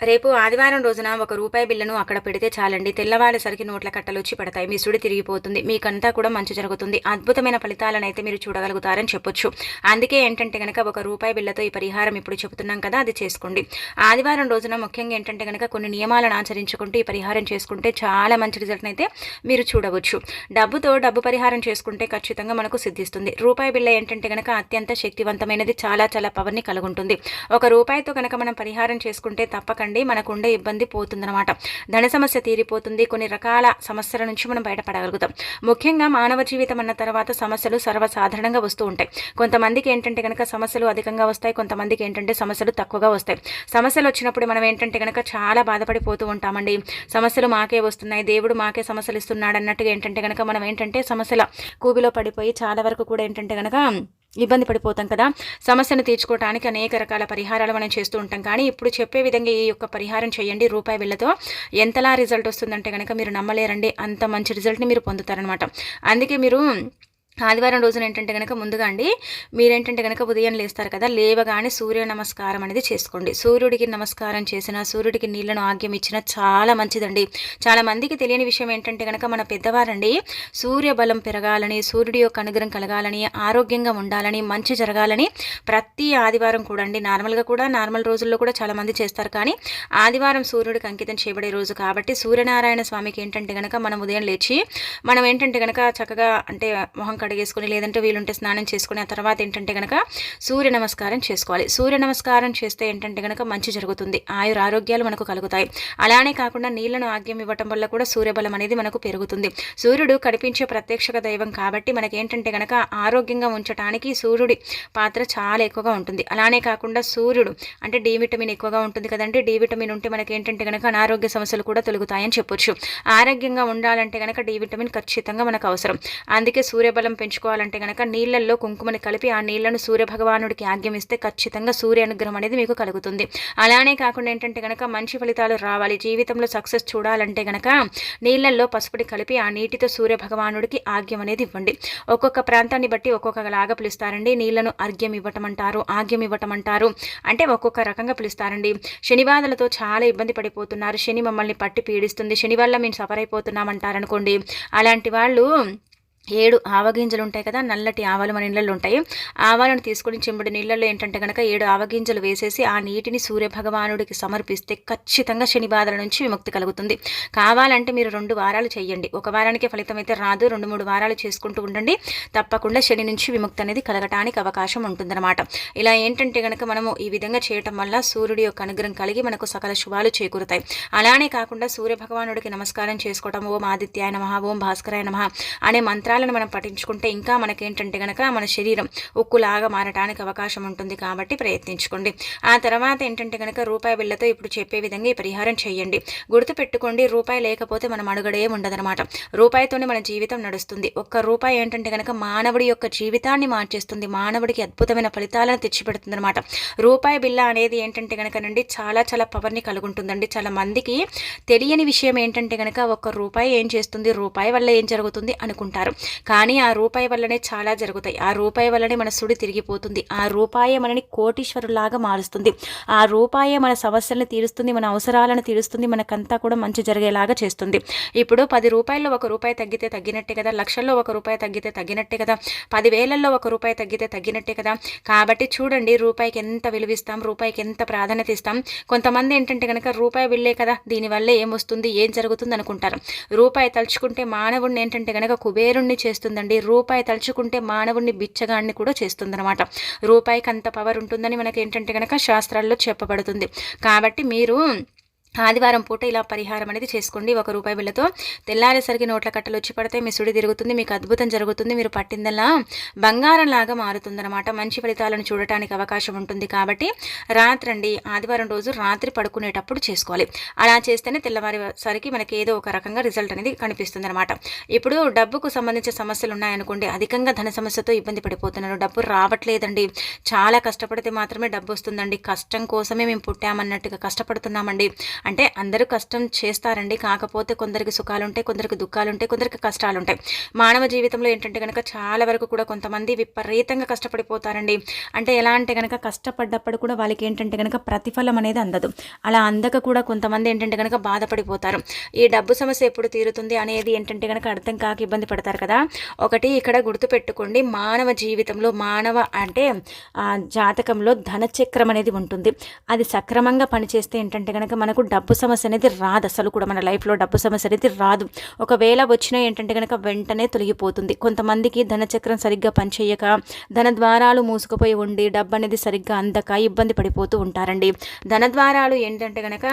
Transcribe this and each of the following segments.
రేపు ఆదివారం రోజున ఒక రూపాయి బిల్లును అక్కడ పెడితే చాలండి. తెల్లవారేసరికి నోట్ల కట్టలు వచ్చి పడతాయి. మీ సుడి తిరిగిపోతుంది. మీకంతా కూడా మంచి జరుగుతుంది. అద్భుతమైన ఫలితాలను అయితే మీరు చూడగలుగుతారని చెప్పొచ్చు. అందుకే ఏంటంటే కనుక ఒక రూపాయి బిల్లతో ఈ పరిహారం ఇప్పుడు చెబుతున్నాం కదా అది చేసుకోండి. ఆదివారం రోజున ముఖ్యంగా ఏంటంటే కనుక కొన్ని నియమాలను ఆచరించుకుంటూ ఈ పరిహారం చేసుకుంటే చాలా మంచి రిజల్ట్ని అయితే మీరు చూడవచ్చు. డబ్బుతో డబ్బు పరిహారం చేసుకుంటే ఖచ్చితంగా మనకు సిద్ధిస్తుంది. రూపాయి బిల్ల ఏంటంటే కనుక అత్యంత శక్తివంతమైనది చాలా చాలా పవర్ని కలుగుంటుంది. ఒక రూపాయితో కనుక మనం పరిహారం చేసుకుంటే తప్పక మనకు మనకుండే ఇబ్బంది పోతుందన్నమాట. ధన సమస్య తీరిపోతుంది కొన్ని రకాల సమస్యల నుంచి మనం బయటపడగలుగుతాం. ముఖ్యంగా మానవ జీవితం అన్న తర్వాత సమస్యలు సర్వసాధారణంగా వస్తూ ఉంటాయి. కొంతమందికి ఏంటంటే కనుక సమస్యలు అధికంగా వస్తాయి కొంతమందికి ఏంటంటే సమస్యలు తక్కువగా వస్తాయి. సమస్యలు వచ్చినప్పుడు మనం ఏంటంటే కనుక చాలా బాధపడిపోతూ ఉంటామండి. సమస్యలు మాకే వస్తున్నాయి దేవుడు మాకే సమస్యలు ఇస్తున్నాడు అన్నట్టుగా ఏంటంటే కనుక మనం ఏంటంటే సమస్యల కూబిలో పడిపోయి చాలా వరకు కూడా ఏంటంటే కనుక ఇబ్బంది పడిపోతాం కదా. సమస్యను తీర్చుకోవడానికి అనేక రకాల పరిహారాలు మనం చేస్తూ ఉంటాం. కానీ ఇప్పుడు చెప్పే విధంగా ఈ యొక్క పరిహారం చేయండి రూపాయి బిళ్ళతో ఎంతలా రిజల్ట్ వస్తుందంటే కనుక మీరు నమ్మలేరండి. అంత మంచి రిజల్ట్ని మీరు పొందుతారనమాట అందుకే మీరు ఆదివారం రోజున ఏంటంటే కనుక ముందుగా అండి మీరేంటంటే కనుక ఉదయం లేస్తారు కదా లేవగానే సూర్య నమస్కారం అనేది చేసుకోండి. సూర్యుడికి నమస్కారం చేసిన సూర్యుడికి నీళ్ళను ఆగ్యం ఇచ్చిన చాలా మంచిదండి. చాలా మందికి తెలియని విషయం ఏంటంటే కనుక మన పెద్దవారండి సూర్య బలం పెరగాలని సూర్యుడి యొక్క అనుగ్రహం కలగాలని ఆరోగ్యంగా ఉండాలని మంచి జరగాలని ప్రతి ఆదివారం కూడా అండి నార్మల్గా కూడా నార్మల్ రోజుల్లో కూడా చాలా మంది చేస్తారు. కానీ ఆదివారం సూర్యుడికి అంకితం చేయబడే రోజు కాబట్టి సూర్యనారాయణ స్వామికి ఏంటంటే కనుక మనం ఉదయం లేచి మనం ఏంటంటే కనుక చక్కగా అంటే మొహం కడిగేసుకుని లేదంటే వీలుంటే స్నానం చేసుకుని ఆ తర్వాత ఏంటంటే కనుక సూర్య నమస్కారం చేసుకోవాలి. సూర్య నమస్కారం చేస్తే ఏంటంటే కనుక మంచి జరుగుతుంది. ఆయుర ఆరోగ్యాలు మనకు కలుగుతాయి. అలానే కాకుండా నీళ్ళను ఆగ్యం ఇవ్వటం వల్ల కూడా సూర్యబలం అనేది మనకు పెరుగుతుంది. సూర్యుడు కనిపించే ప్రత్యక్షక దైవం కాబట్టి మనకి ఏంటంటే కనుక ఆరోగ్యంగా ఉంచడానికి సూర్యుడి పాత్ర చాలా ఎక్కువగా ఉంటుంది. అలానే కాకుండా సూర్యుడు అంటే డి విటమిన్ ఎక్కువగా ఉంటుంది కదండి. డి విటమిన్ ఉంటే మనకి ఏంటంటే కనుక అనారోగ్య సమస్యలు కూడా తొలుగుతాయని చెప్పొచ్చు. ఆరోగ్యంగా ఉండాలంటే కనుక డి విటమిన్ ఖచ్చితంగా మనకు అవసరం. అందుకే సూర్యబలం పెంచుకోవాలంటే కనుక నీళ్ళల్లో కుంకుమని కలిపి ఆ నీళ్ళను సూర్యభగవానుడికి ఆగ్యమిస్తే ఖచ్చితంగా సూర్య అనుగ్రహం అనేది మీకు కలుగుతుంది. అలానే కాకుండా ఏంటంటే కనుక మంచి ఫలితాలు రావాలి. జీవితంలో సక్సెస్ చూడాలంటే కనుక నీళ్ళల్లో పసుపుని కలిపి ఆ నీటితో సూర్యభగవానుడికి ఆగ్యం అనేది ఇవ్వండి. ఒక్కొక్క ప్రాంతాన్ని బట్టి ఒక్కొక్కలాగా పిలుస్తారండి. నీళ్ళను అర్ఘ్యం ఇవ్వటం అంటారు ఆగ్యం ఇవ్వటం అంటారు అంటే ఒక్కొక్క రకంగా పిలుస్తారండి. శనివాదలతో చాలా ఇబ్బంది పడిపోతున్నారు. శని మమ్మల్ని పట్టి పీడిస్తుంది. శని వల్ల మేము సఫర్ అయిపోతున్నామంటారనుకోండి. అలాంటి వాళ్ళు ఏడు ఆవగింజలు ఉంటాయి కదా నల్లటి ఆవాలు మన ఇళ్ళల్లో ఉంటాయి. ఆవాలను తీసుకుని చెంబడి నీళ్ళల్లో ఏంటంటే కనుక ఏడు ఆవగింజలు వేసేసి ఆ నీటిని సూర్యభగవానుడికి సమర్పిస్తే ఖచ్చితంగా శని బాధల నుంచి విముక్తి కలుగుతుంది. కావాలంటే మీరు రెండు వారాలు చేయండి ఒక వారానికి ఫలితం అయితే రాదు. రెండు మూడు వారాలు చేసుకుంటూ ఉండండి. తప్పకుండా శని నుంచి విముక్తి అనేది కలగటానికి అవకాశం ఉంటుందన్నమాట. ఇలా ఏంటంటే కనుక మనము ఈ విధంగా చేయటం వల్ల సూర్యుడి యొక్క అనుగ్రహం కలిగి మనకు సకల శుభాలు చేకూరుతాయి. అలానే కాకుండా సూర్యభగవానుడికి నమస్కారం చేసుకోవటం ఓం ఆదిత్యాయ నమ ఓం భాస్కరాయ నమ అనే మంత్రాలు మంత్రాలను మనం పఠించుకుంటే ఇంకా మనకేంటంటే కనుక మన శరీరం ఉక్కులాగా మారటానికి అవకాశం ఉంటుంది కాబట్టి ప్రయత్నించుకోండి. ఆ తర్వాత ఏంటంటే కనుక రూపాయి బిళ్ళతో ఇప్పుడు చెప్పే విధంగా ఈ పరిహారం చేయండి. గుర్తుపెట్టుకోండి రూపాయి లేకపోతే మనం అడుగడే ఉండదనమాట రూపాయితోనే మన జీవితం నడుస్తుంది. ఒక్క రూపాయి ఏంటంటే కనుక మానవుడి యొక్క జీవితాన్ని మార్చేస్తుంది. మానవుడికి అద్భుతమైన ఫలితాలను తెచ్చిపెడుతుంది అనమాట రూపాయి బిల్ల అనేది ఏంటంటే కనుక నండి చాలా చాలా పవర్ని కలుగుంటుందండి. చాలా మందికి తెలియని విషయం ఏంటంటే కనుక ఒక్క రూపాయి ఏం చేస్తుంది? రూపాయి వల్ల ఏం జరుగుతుంది అనుకుంటారు. కానీ ఆ రూపాయి వల్లనే చాలా జరుగుతాయి. ఆ రూపాయి వల్లనే మన సుడి తిరిగిపోతుంది. ఆ రూపాయే మనని కోటీశ్వరులాగా మారుస్తుంది. ఆ రూపాయే మన సమస్యలను తీరుస్తుంది మన అవసరాలను తీరుస్తుంది మనకంతా కూడా మంచి జరిగేలాగా చేస్తుంది. ఇప్పుడు పది రూపాయల్లో ఒక రూపాయి తగ్గితే తగ్గినట్టే కదా. లక్షల్లో ఒక రూపాయి తగ్గితే తగ్గినట్టే కదా. పదివేలల్లో ఒక రూపాయి తగ్గితే తగ్గినట్టే కదా. కాబట్టి చూడండి రూపాయికి ఎంత విలువిస్తాం రూపాయికి ఎంత ప్రాధాన్యత ఇస్తాం. కొంతమంది ఏంటంటే కనుక రూపాయి వెళ్ళే కదా. దీనివల్ల ఏమొస్తుంది ఏం జరుగుతుంది అనుకుంటారు. రూపాయి తలుచుకుంటే మానవుడిని ఏంటంటే కనుక కుబేరుణ్ణి చేస్తుందండి. రూపాయి తలుచుకుంటే మానవుణ్ణి బిచ్చగాడిని కూడా చేస్తుందనమాట రూపాయికి అంత పవర్ ఉంటుందని మనకి ఏంటంటే కనుక శాస్త్రాల్లో చెప్పబడుతుంది. కాబట్టి మీరు ఆదివారం పూట ఇలా పరిహారం అనేది చేసుకోండి. ఒక రూపాయి బిళ్ళతో తెల్లారేసరికి నోట్ల కట్టలు వచ్చి పడితే మీ సుడి తిరుగుతుంది మీకు అద్భుతం జరుగుతుంది మీరు పట్టిందల్లా బంగారంలాగా మారుతుందన్నమాట. మంచి ఫలితాలను చూడటానికి అవకాశం ఉంటుంది కాబట్టి రాత్రండి ఆదివారం రోజు రాత్రి పడుకునేటప్పుడు చేసుకోవాలి. అలా చేస్తేనే తెల్లవారేసరికి మనకి ఏదో ఒక రకంగా రిజల్ట్ అనేది కనిపిస్తుంది అనమాట ఇప్పుడు డబ్బుకు సంబంధించిన సమస్యలు ఉన్నాయనుకోండి అధికంగా ధన సమస్యతో ఇబ్బంది పడిపోతున్నారు. డబ్బు రావట్లేదండి. చాలా కష్టపడితే మాత్రమే డబ్బు వస్తుందండి. కష్టం కోసమే మేము పుట్టామన్నట్టుగా కష్టపడుతున్నామండి. అంటే అందరూ కష్టం చేస్తారండి. కాకపోతే కొందరికి సుఖాలు ఉంటాయి కొందరికి దుఃఖాలు ఉంటాయి కొందరికి కష్టాలు ఉంటాయి మానవ జీవితంలో ఏంటంటే కనుక చాలా వరకు కూడా కొంతమంది విపరీతంగా కష్టపడిపోతారండి. అంటే ఎలా అంటే కనుక కష్టపడ్డప్పుడు కూడా వాళ్ళకి ఏంటంటే కనుక ప్రతిఫలం అనేది అందదు. అలా అందక కూడా కొంతమంది ఏంటంటే కనుక బాధపడిపోతారు. ఈ డబ్బు సమస్య ఎప్పుడు తీరుతుంది అనేది ఏంటంటే కనుక అర్థం కాక ఇబ్బంది పడతారు కదా. ఒకటి ఇక్కడ గుర్తుపెట్టుకోండి. మానవ జీవితంలో మానవ అంటే జాతకంలో ధనచక్రం అనేది ఉంటుంది. అది సక్రమంగా పనిచేస్తే ఏంటంటే కనుక మనకు డబ్బు సమస్య అనేది రాదు అసలు కూడా మన లైఫ్లో డబ్బు సమస్య అనేది రాదు. ఒకవేళ వచ్చినా ఏంటంటే కనుక వెంటనే తొలగిపోతుంది. కొంతమందికి ధనచక్రం సరిగ్గా పనిచేయక ధన ద్వారాలు మూసుకుపోయి ఉండి డబ్బు అనేది సరిగ్గా అందక ఇబ్బంది పడిపోతూ ఉంటారండి. ధన ద్వారాలు ఏంటంటే కనుక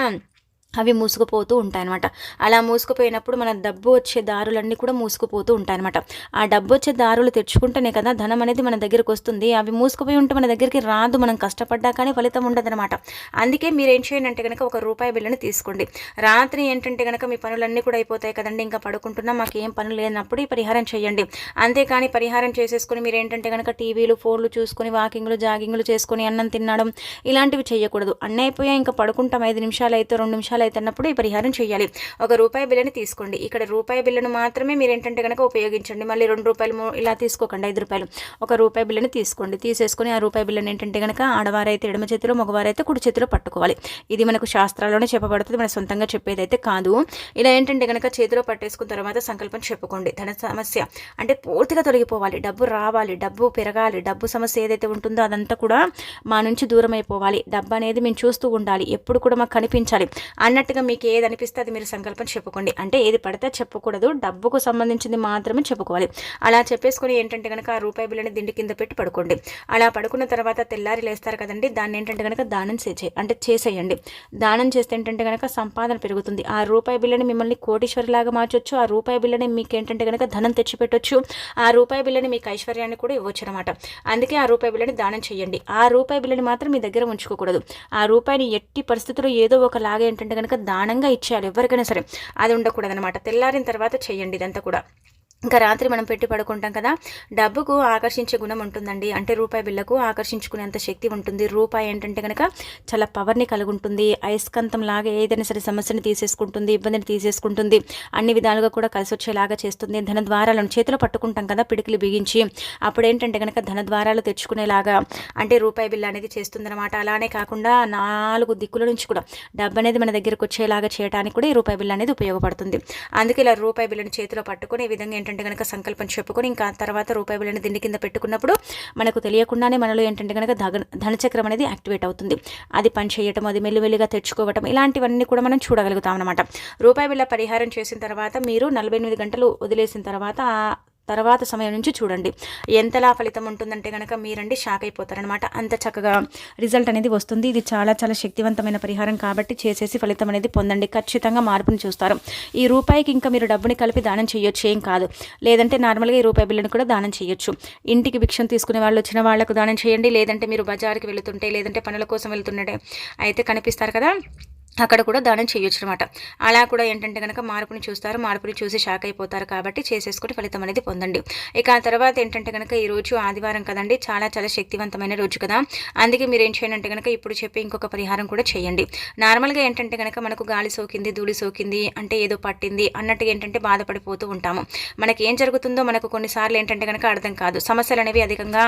అవి మూసుకుపోతూ ఉంటాయన్నమాట. అలా మూసుకుపోయినప్పుడు మన డబ్బు వచ్చే దారులన్నీ కూడా మూసుకుపోతూ ఉంటాయన్నమాట. ఆ డబ్బు వచ్చే దారులు తెచ్చుకుంటేనే కదా ధనం అనేది మన దగ్గరకు వస్తుంది. అవి మూసుకుపోయి ఉంటే మన దగ్గరికి రాదు. మనం కష్టపడ్డా కానీ ఫలితం ఉండదన్నమాట. అందుకే మీరు ఏం చేయండి అంటే కనుక ఒక రూపాయి బిల్లుని తీసుకోండి. రాత్రి ఏంటంటే కనుక మీ పనులన్నీ కూడా అయిపోతాయి కదండి. ఇంకా పడుకుంటున్నా. మాకు ఏం పనులు లేనప్పుడు ఈ పరిహారం చేయండి. అంతేకాని పరిహారం చేసేసుకుని మీరు ఏంటంటే కనుక టీవీలు ఫోన్లు చూసుకొని వాకింగ్లు జాగింగ్లు చేసుకొని అన్నం తినడం ఇలాంటివి చేయకూడదు. అన్నీ అయిపోయా ఇంకా పడుకుంటాం. ఐదు నిమిషాలు అయితే రెండు నిమిషాలు అవుతున్నప్పుడు ఈ పరిహారం చేయాలి. ఒక రూపాయి బిల్లుని తీసుకోండి. ఇక్కడ రూపాయి బిల్లును మాత్రమే మీరు ఏంటంటే కనుక ఉపయోగించండి. మళ్ళీ రెండు రూపాయలు ఇలా తీసుకోకండి ఐదు రూపాయలు. ఒక రూపాయి బిల్లుని తీసుకోండి. తీసేసుకొని ఆ రూపాయి బిల్లుని ఏంటంటే కనుక ఆడవారైతే ఎడమ చేతిలో మగవారైతే కుడి చేతిలో పట్టుకోవాలి. ఇది మనకు శాస్త్రాల్లోనే చెప్పబడుతుంది. మన సొంతంగా చెప్పేదైతే కాదు. ఇలా ఏంటంటే కనుక చేతిలో పట్టేసుకున్న తర్వాత సంకల్పం చెప్పుకోండి. ధన సమస్య అంటే పూర్తిగా తొలగిపోవాలి. డబ్బు రావాలి. డబ్బు పెరగాలి. డబ్బు సమస్య ఏదైతే ఉంటుందో అదంతా కూడా మా నుంచి దూరం అయిపోవాలి డబ్బు అనేది మేము చూస్తూ ఉండాలి. ఎప్పుడు కూడా మాకు కనిపించాలి. అన్నట్టుగా మీకు ఏది అనిపిస్తే అది మీరు సంకల్పం చెప్పుకోండి. అంటే ఏది పడితే చెప్పకూడదు. డబ్బుకు సంబంధించింది మాత్రమే చెప్పుకోవాలి. అలా చెప్పేసుకొని ఏంటంటే కనుక ఆ రూపాయి బిల్లని దిండి కింద పెట్టి పడుకోండి. అలా పడుకున్న తర్వాత తెల్లారి లేస్తారు కదండి దాన్ని ఏంటంటే కనుక దానం చేసే అంటే చేసేయండి. దానం చేస్తే ఏంటంటే కనుక సంపాదన పెరుగుతుంది. ఆ రూపాయి బిల్లని మిమ్మల్ని కోటీశ్వరిలాగా మార్చొచ్చు. ఆ రూపాయి బిల్లని మీకు ఏంటంటే కనుక ధనం తెచ్చిపెట్టొచ్చు. ఆ రూపాయి బిల్లని మీకు ఐశ్వర్యాన్ని కూడా ఇవ్వచ్చు అనమాట అందుకే ఆ రూపాయి బిల్లని దానం చేయండి. ఆ రూపాయి బిల్లని మాత్రం మీ దగ్గర ఉంచుకోకూడదు. ఆ రూపాయిని ఎట్టి పరిస్థితుల్లో ఏదో ఒకలాగా ఏంటంటే కనుక దానంగా ఇచ్చేయాలి ఎవరికైనా సరే. అది ఉండకూడదు అనమాట తెల్లారిన తర్వాత చేయండి ఇదంతా కూడా. ఇంకా రాత్రి మనం పెట్టి పడుకుంటాం కదా డబ్బుకు ఆకర్షించే గుణం ఉంటుందండి. అంటే రూపాయి బిల్లకు ఆకర్షించుకునేంత శక్తి ఉంటుంది. రూపాయి ఏంటంటే కనుక చాలా పవర్ని కలుగుంటుంది. అయస్కంతం లాగా ఏదైనా సరే సమస్యని తీసేసుకుంటుంది ఇబ్బందిని తీసేసుకుంటుంది. అన్ని విధాలుగా కూడా కలిసి వచ్చేలాగా చేస్తుంది. ధన ద్వారాలను చేతిలో పట్టుకుంటాం కదా పిడికిలు బిగించి. అప్పుడు ఏంటంటే కనుక ధన ద్వారాలు తెచ్చుకునేలాగా అంటే రూపాయి బిల్లు అనేది చేస్తుందన్నమాట. అలానే కాకుండా నాలుగు దిక్కుల నుంచి కూడా డబ్బు అనేది మన దగ్గరకు వచ్చేలాగా చేయడానికి కూడా ఈ రూపాయి బిల్లు అనేది ఉపయోగపడుతుంది. అందుకే ఇలా రూపాయి బిల్లుని చేతిలో పట్టుకుని ఈ విధంగా ఏంటంటే ఏంటంటే కనుక సంకల్పం చెప్పుకొని ఇంకా తర్వాత రూపాయి బిల్లని దిండి కింద పెట్టుకున్నప్పుడు మనకు తెలియకుండానే మనలో ఏంటంటే కనుక ధనచక్రం అనేది యాక్టివేట్ అవుతుంది. అది పని చేయటం అది మెల్లిమెల్లిగా తెచ్చుకోవటం ఇలాంటివన్నీ కూడా మనం చూడగలుగుతాం అనమాట రూపాయి బిళ్ళ పరిహారం చేసిన తర్వాత మీరు నలభై ఎనిమిది గంటలు వదిలేసిన తర్వాత తర్వాత సమయం నుంచి చూడండి. ఎంతలా ఫలితం ఉంటుందంటే కనుక మీరండి షాక్ అయిపోతారనమాట అంత చక్కగా రిజల్ట్ అనేది వస్తుంది. ఇది చాలా చాలా శక్తివంతమైన పరిహారం కాబట్టి చేసేసి ఫలితం అనేది పొందండి. ఖచ్చితంగా మార్పుని చూస్తారు. ఈ రూపాయికి ఇంకా మీరు డబ్బుని కలిపి దానం చేయొచ్చు ఏం కాదు. లేదంటే నార్మల్గా ఈ రూపాయి బిల్లుని కూడా దానం చేయొచ్చు. ఇంటికి భిక్షం తీసుకునే వాళ్ళు వచ్చిన వాళ్ళకు దానం చేయండి. లేదంటే మీరు బజార్కి వెళుతుంటే లేదంటే పనుల కోసం వెళ్తుంటే అయితే కనిపిస్తారు కదా. అక్కడ కూడా దానం చేయొచ్చు అనమాట అలా కూడా ఏంటంటే కనుక మార్పుని చూస్తారు. మార్పుని చూసి షాక్ అయిపోతారు కాబట్టి చేసేసుకుని ఫలితం అనేది పొందండి. ఇక ఆ తర్వాత ఏంటంటే కనుక ఈ రోజు ఆదివారం కదండి. చాలా చాలా శక్తివంతమైన రోజు కదా. అందుకే మీరు ఏం చేయండి అంటే కనుక ఇప్పుడు చెప్పి ఇంకొక పరిహారం కూడా చేయండి. నార్మల్గా ఏంటంటే కనుక మనకు గాలి సోకింది ధూళి సోకింది అంటే ఏదో పట్టింది అన్నట్టుగా ఏంటంటే బాధపడిపోతూ ఉంటాము. మనకి ఏం జరుగుతుందో మనకు కొన్నిసార్లు ఏంటంటే కనుక అర్థం కాదు. సమస్యలు అనేవి అధికంగా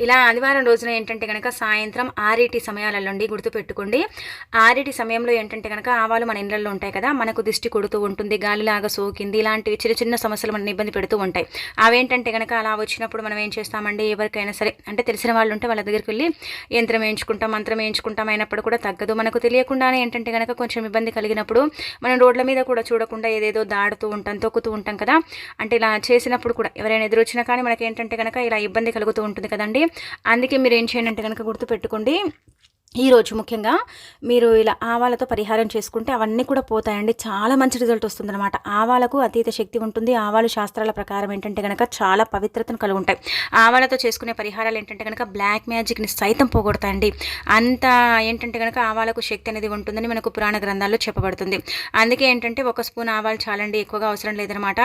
ఇలా ఆదివారం రోజున ఏంటంటే కనుక సాయంత్రం ఆరిటి సమయాలలోండి గుర్తుపెట్టుకోండి. ఆరిటి సమయంలో ఏంటంటే కనుక ఆవాలు మన ఇళ్ళలో ఉంటాయి కదా మనకు దిష్టి కొడుతూ ఉంటుంది గాలిలాగా సోకింది ఇలాంటివి చిన్న చిన్న సమస్యలు మన ఇబ్బంది పెడుతూ ఉంటాయి. అవేంటంటే కనుక అలా వచ్చినప్పుడు మనం ఏం చేస్తామండి ఎవరికైనా సరే అంటే తెలిసిన వాళ్ళు ఉంటే వాళ్ళ దగ్గరికి వెళ్ళి యంత్రం వేయించుకుంటాం మంత్రం వేయించుకుంటాం అయినప్పుడు కూడా తగ్గదు. మనకు తెలియకుండానే ఏంటంటే కనుక కొంచెం ఇబ్బంది కలిగినప్పుడు మనం రోడ్ల మీద కూడా చూడకుండా ఏదేదో దాడుతూ ఉంటాం తొక్కుతూ ఉంటాం కదా. అంటే ఇలా చేసినప్పుడు కూడా ఎవరైనా ఎదురొచ్చినా కానీ మనకి ఏంటంటే కనుక ఇలా ఇబ్బంది కలుగుతూ ఉంటుంది కదండి. అందుకే మీరు ఏం చేయండి అంటే కనుక గుర్తుపెట్టుకోండి ఈరోజు ముఖ్యంగా మీరు ఇలా ఆవాలతో పరిహారం చేసుకుంటే అవన్నీ కూడా పోతాయండి. చాలా మంచి రిజల్ట్ వస్తుందన్నమాట. ఆవాలకు అతీత శక్తి ఉంటుంది. ఆవాలు శాస్త్రాల ప్రకారం ఏంటంటే కనుక చాలా పవిత్రతను కలిగి ఉంటాయి ఆవాలతో చేసుకునే పరిహారాలు ఏంటంటే కనుక బ్లాక్ మ్యాజిక్ని సైతం పోగొడతాయండి. అంత ఏంటంటే కనుక ఆవాలకు శక్తి అనేది ఉంటుందని మనకు పురాణ గ్రంథాల్లో చెప్పబడుతుంది. అందుకే ఏంటంటే ఒక స్పూన్ ఆవాలు చాలండి. ఎక్కువగా అవసరం లేదనమాట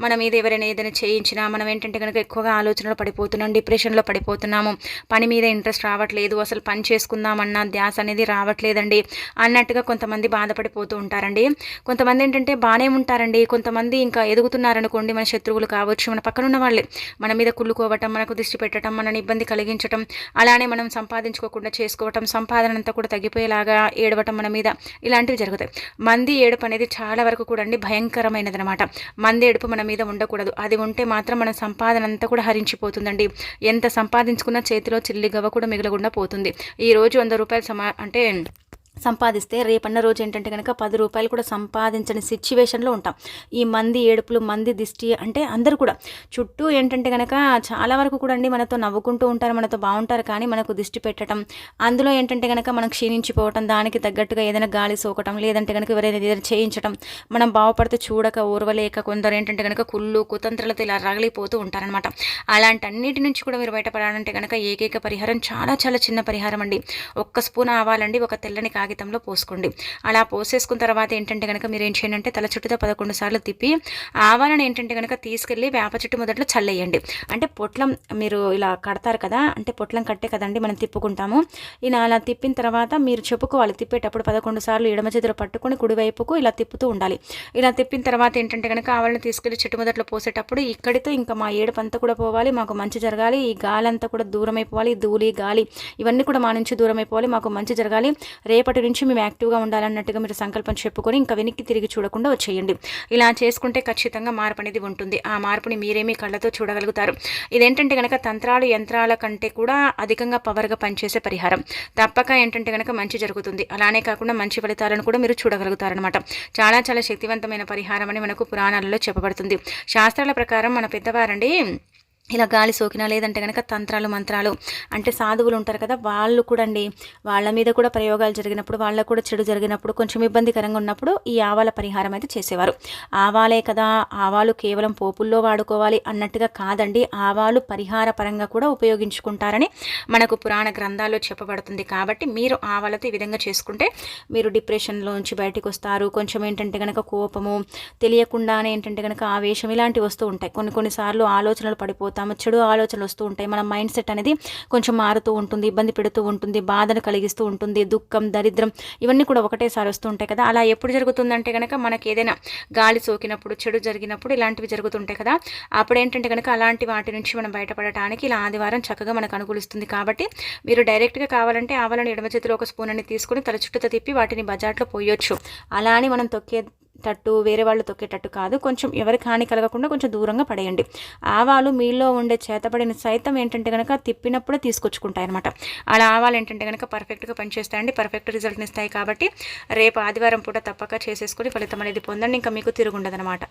మన మీద ఎవరైనా ఏదైనా చేయించినా మనం ఏంటంటే కనుక ఎక్కువగా ఆలోచనలో పడిపోతున్నాం డిప్రెషన్లో పడిపోతున్నాము పని మీద ఇంట్రెస్ట్ రావట్లేదు అసలు పని చేసుకుందామన్న చేద్దామన్నా ధ్యాస అనేది రావట్లేదండి అన్నట్టుగా కొంతమంది బాధపడిపోతూ ఉంటారండి. కొంతమంది ఏంటంటే బాగానే ఉంటారండి. కొంతమంది ఇంకా ఎదుగుతున్నారనుకోండి మన శత్రువులు కావచ్చు మన పక్కన ఉన్న వాళ్ళే. మన మీద కుళ్ళుకోవటం మనకు దృష్టి పెట్టడం మనని ఇబ్బంది కలిగించటం అలానే మనం సంపాదించుకోకుండా చేసుకోవటం సంపాదన అంతా కూడా తగ్గిపోయేలాగా ఏడవటం మన మీద ఇలాంటివి జరుగుతాయి. మంది ఏడుపు అనేది చాలా వరకు కూడా అండి భయంకరమైనది అనమాట మంది ఏడుపు మన మీద ఉండకూడదు. అది ఉంటే మాత్రం మన సంపాదన అంతా కూడా హరించిపోతుందండి. ఎంత సంపాదించుకున్న చేతిలో చిల్లి గవ్వ కూడా మిగలకుండా పోతుంది. ఈ రోజు వంద రూపాయలు సమా అంటే సంపాదిస్తే రేపన్న రోజు ఏంటంటే కనుక పది రూపాయలు కూడా సంపాదించని సిచ్యువేషన్లో ఉంటాం. ఈ మంది ఏడుపులు మంది దిష్టి అంటే అందరూ కూడా. చుట్టూ ఏంటంటే కనుక చాలా వరకు కూడా అండి మనతో నవ్వుకుంటూ ఉంటారు మనతో బాగుంటారు కానీ మనకు దిష్టి పెట్టడం. అందులో ఏంటంటే కనుక మనం క్షీణించిపోవటం దానికి తగ్గట్టుగా ఏదైనా గాలి సోకటం లేదంటే కనుక ఎవరైనా ఏదైనా చేయించడం మనం బాగుపడితే చూడక ఊరవలేక కొందరు ఏంటంటే కనుక కుళ్ళు కుతంత్రాలతో ఇలా రగిలిపోతూ ఉంటారనమాట అలాంటి అన్నిటి నుంచి కూడా మీరు బయటపడాలంటే కనుక ఏకైక పరిహారం చాలా చాలా చిన్న పరిహారం అండి. ఒక్క స్పూన్ ఆవాలండి ఒక తెల్లని కాగితంలో పోసుకోండి. అలా పోసేసుకున్న తర్వాత ఏంటంటే కనుక మీరు ఏం చేయండి అంటే తల చుట్టూతో పదకొండు సార్లు తిప్పి ఆవాలను ఏంటంటే కనుక తీసుకెళ్ళి వేప చెట్టు మొదట్లో చల్లేయండి. అంటే పొట్లం మీరు ఇలా కడతారు కదా అంటే పొట్లం కట్టే కదండి మనం తిప్పుకుంటాము. ఇలా అలా తిప్పిన తర్వాత మీరు చెప్పుకోవాలి తిప్పేటప్పుడు పదకొండు సార్లు ఎడమ చేతిలో పట్టుకొని కుడివైపుకు ఇలా తిప్పుతూ ఉండాలి. ఇలా తిప్పిన తర్వాత ఏంటంటే కనుక ఆవాలను తీసుకెళ్ళి చెట్టు మొదట్లో పోసేటప్పుడు ఇక్కడితో ఇంకా మా ఏడుపంతా కూడా పోవాలి మాకు మంచి జరగాలి ఈ గాలి అంతా కూడా దూరం అయిపోవాలి ధూళి గాలి ఇవన్నీ కూడా మా నుంచి దూరం అయిపోవాలి మాకు మంచి జరగాలి. రేపటి రేపటి నుంచి మేము యాక్టివ్గా ఉండాలన్నట్టుగా మీరు సంకల్పం చెప్పుకొని ఇంకా వెనక్కి తిరిగి చూడకుండా వచ్చేయండి. ఇలా చేసుకుంటే ఖచ్చితంగా మార్పు అనేది ఉంటుంది. ఆ మార్పుని మీరేమీ కళ్ళతో చూడగలుగుతారు. ఇదేంటంటే కనుక తంత్రాలు యంత్రాల కంటే కూడా అధికంగా పవర్గా పనిచేసే పరిహారం. తప్పక ఏంటంటే కనుక మంచి జరుగుతుంది. అలానే కాకుండా మంచి ఫలితాలను కూడా మీరు చూడగలుగుతారనమాట చాలా చాలా శక్తివంతమైన పరిహారం అని మనకు పురాణాలలో చెప్పబడుతుంది. శాస్త్రాల ప్రకారం మన పెద్దవారండి ఇలా గాలి సోకినా లేదంటే కనుక తంత్రాలు మంత్రాలు అంటే సాధువులు ఉంటారు కదా వాళ్ళు కూడా అండి వాళ్ళ మీద కూడా ప్రయోగాలు జరిగినప్పుడు వాళ్ళకు కూడా చెడు జరిగినప్పుడు కొంచెం ఇబ్బందికరంగా ఉన్నప్పుడు ఈ ఆవాల పరిహారం అయితే చేసేవారు. ఆవాలే కదా ఆవాలు కేవలం పోపుల్లో వాడుకోవాలి అన్నట్టుగా కాదండి ఆవాలు పరిహార పరంగా కూడా ఉపయోగించుకుంటారని మనకు పురాణ గ్రంథాల్లో చెప్పబడుతుంది. కాబట్టి మీరు ఆవాలతో ఈ విధంగా చేసుకుంటే మీరు డిప్రెషన్లోంచి బయటకు వస్తారు. కొంచెం ఏంటంటే కనుక కోపము తెలియకుండానే ఏంటంటే కనుక ఆవేశం ఇలాంటివి వస్తూ ఉంటాయి. కొన్ని కొన్నిసార్లు ఆలోచనలు పడిపోతాయి అవుతాము చెడు ఆలోచనలు వస్తూ ఉంటాయి. మన మైండ్ సెట్ అనేది కొంచెం మారుతూ ఉంటుంది. ఇబ్బంది పెడుతూ ఉంటుంది. బాధను కలిగిస్తూ ఉంటుంది. దుఃఖం దరిద్రం ఇవన్నీ కూడా ఒకటేసారి వస్తూ ఉంటాయి కదా. అలా ఎప్పుడు జరుగుతుందంటే కనుక మనకి ఏదైనా గాలి సోకినప్పుడు చెడు జరిగినప్పుడు ఇలాంటివి జరుగుతుంటాయి కదా. అప్పుడు ఏంటంటే కనుక అలాంటి వాటి నుంచి మనం బయటపడటానికి ఇలా ఆదివారం చక్కగా మనకు అనుకూలిస్తుంది కాబట్టి మీరు డైరెక్ట్గా కావాలంటే ఆవాలను ఎడమ చేతిలో ఒక స్పూన్ అని తీసుకుని తల చుట్టూతో తిప్పి వాటిని బజార్లో పోయొచ్చు. అలా అని మనం తొక్కే తట్టు వేరే వాళ్ళు తొక్కేటట్టు కాదు. కొంచెం ఎవరికి హాని కలగకుండా కొంచెం దూరంగా పడేయండి. ఆవాలు మీలో ఉండే చేతబడిన సైతం ఏంటంటే కనుక తిప్పినప్పుడే తీసుకొచ్చుకుంటాయి అనమాట అలా ఆవాలు ఏంటంటే కనుక పర్ఫెక్ట్గా పనిచేస్తాయండి పర్ఫెక్ట్ రిజల్ట్ని ఇస్తాయి కాబట్టి రేపు ఆదివారం పూట తప్పక చేసేసుకొని ఫలితం అనేది పొందండి. ఇంకా మీకు తిరుగుండదనమాట